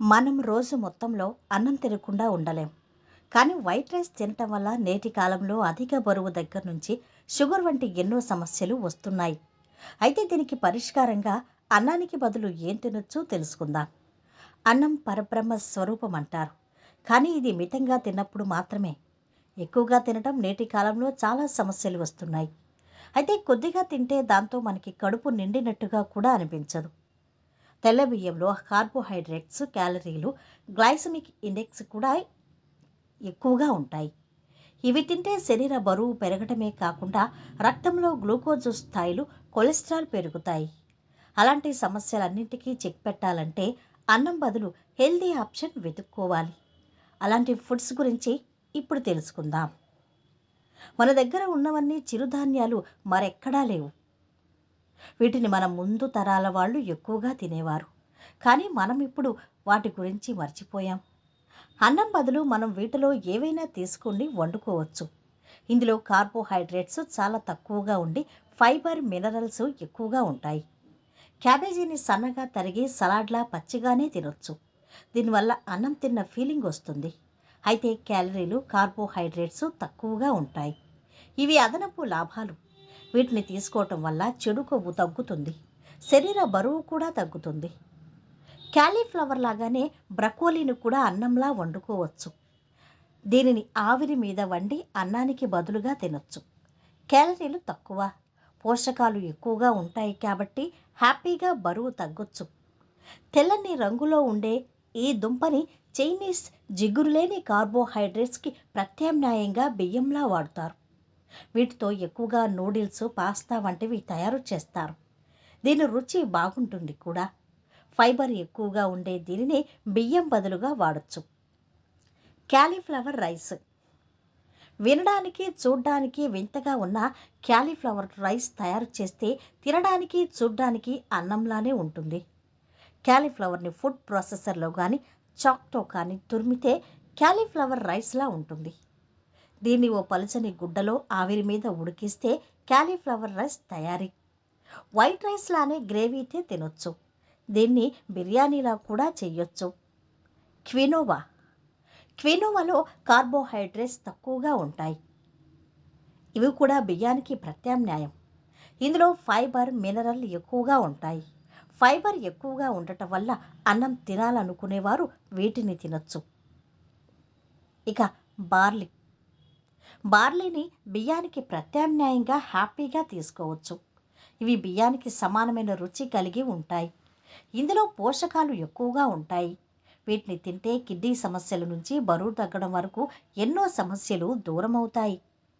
మనం రోజు మొత్తంలో అన్నం తినకుండా ఉండలేం. కానీ వైట్ రైస్ తినటం వల్ల నేటి కాలంలో అధిక బరువు దగ్గర నుంచి షుగర్ వంటి ఎన్నో సమస్యలు వస్తున్నాయి. అయితే దీనికి పరిష్కారంగా అన్నానికి బదులు ఏం తినొచ్చో తెలుసుకుందాం. అన్నం పరబ్రహ్మ స్వరూపం అంటారు. కానీ ఇది మితంగా తిన్నప్పుడు మాత్రమే. ఎక్కువగా తినటం నేటి కాలంలో చాలా సమస్యలు వస్తున్నాయి. అయితే కొద్దిగా తింటే దాంతో మనకి కడుపు నిండినట్టుగా కూడా అనిపించదు. తెల్ల బియ్యంలో కార్బోహైడ్రేట్స్ క్యాలరీలు గ్లైసమిక్ ఇండెక్స్ కూడా ఎక్కువగా ఉంటాయి. ఇవి తింటే శరీర బరువు పెరగటమే కాకుండా రక్తంలో గ్లూకోజ్ స్థాయిలు కొలెస్ట్రాల్ పెరుగుతాయి. అలాంటి సమస్యలన్నింటికీ చెక్ పెట్టాలంటే అన్నం బదులు హెల్దీ ఆప్షన్ వెతుక్కోవాలి. అలాంటి ఫుడ్స్ గురించి ఇప్పుడు తెలుసుకుందాం. మన దగ్గర ఉన్నవన్నీ చిరుధాన్యాలు మరెక్కడా లేవు. వీటిని మన ముందు తరాల వాళ్ళు ఎక్కువగా తినేవారు. కానీ మనం ఇప్పుడు వాటి గురించి మర్చిపోయాం. అన్నం బదులు మనం వీటిలో ఏవైనా తీసుకుని వండుకోవచ్చు. ఇందులో కార్బోహైడ్రేట్స్ చాలా తక్కువగా ఉండి ఫైబర్ మినరల్స్ ఎక్కువగా ఉంటాయి. క్యాబేజీని సన్నగా తరిగి సలాడ్లా పచ్చిగానే తినొచ్చు. దీనివల్ల అన్నం తిన్న ఫీలింగ్ వస్తుంది. అయితే క్యాలరీలు కార్బోహైడ్రేట్స్ తక్కువగా ఉంటాయి. ఇవి అదనపు లాభాలు. వీటిని తీసుకోవటం వల్ల చెడు కొవ్వు తగ్గుతుంది. శరీర బరువు కూడా తగ్గుతుంది. క్యాలీఫ్లవర్ లాగానే బ్రకోలీని కూడా అన్నంలా వండుకోవచ్చు. దీనిని ఆవిరి మీద వండి అన్నానికి బదులుగా తినొచ్చు. క్యాలరీలు తక్కువ. పోషకాలు ఎక్కువగా ఉంటాయి కాబట్టి హ్యాపీగా బరువు తగ్గొచ్చు. తెల్లని రంగులో ఉండే ఈ దుంపని చైనీస్ జిగురులేని కార్బోహైడ్రేట్స్కి ప్రత్యామ్నాయంగా బియ్యంలా వాడుతారు. వీటితో ఎక్కువగా నూడిల్స్ పాస్తా వంటివి తయారు చేస్తారు. దీని రుచి బాగుంటుంది కూడా. ఫైబర్ ఎక్కువగా ఉండే దీనిని బియ్యం బదులుగా వాడచ్చు. Cauliflower rice. వినడానికి చూడ్డానికి వింతగా ఉన్న క్యాలీఫ్లవర్ రైస్ తయారు చేస్తే తినడానికి చూడ్డానికి అన్నంలానే ఉంటుంది. క్యాలీఫ్లవర్ని ఫుడ్ ప్రాసెసర్లో కానీ చాక్తో కానీ తురిమితే క్యాలీఫ్లవర్ రైస్లా ఉంటుంది. దీన్ని ఓ పలుచని గుడ్డలో ఆవిరి మీద ఉడికిస్తే క్యాలీఫ్లవర్ రైస్ తయారీ. వైట్ రైస్ లానే గ్రేవీతే తినొచ్చు. దీన్ని బిర్యానీలా కూడా చేయొచ్చు క్వినోవా. క్వినోవాలో కార్బోహైడ్రేట్స్ తక్కువగా ఉంటాయి. ఇవి కూడా బియ్యానికి ప్రత్యామ్నాయం. ఇందులో ఫైబర్ మినరల్ ఎక్కువగా ఉంటాయి. ఫైబర్ ఎక్కువగా ఉండటం వల్ల అన్నం తినాలనుకునేవారు వీటిని తినొచ్చు. ఇక బార్లీ బార్లీని బియ్యానికి ప్రత్యామ్నాయంగా హ్యాపీగా తీసుకోవచ్చు. ఇవి బియ్యానికి సమానమైన రుచి కలిగి ఉంటాయి. ఇందులో పోషకాలు ఎక్కువగా ఉంటాయి. వీటిని తింటే కిడ్నీ సమస్యల నుంచి బరువు తగ్గడం వరకు ఎన్నో సమస్యలు దూరమవుతాయి.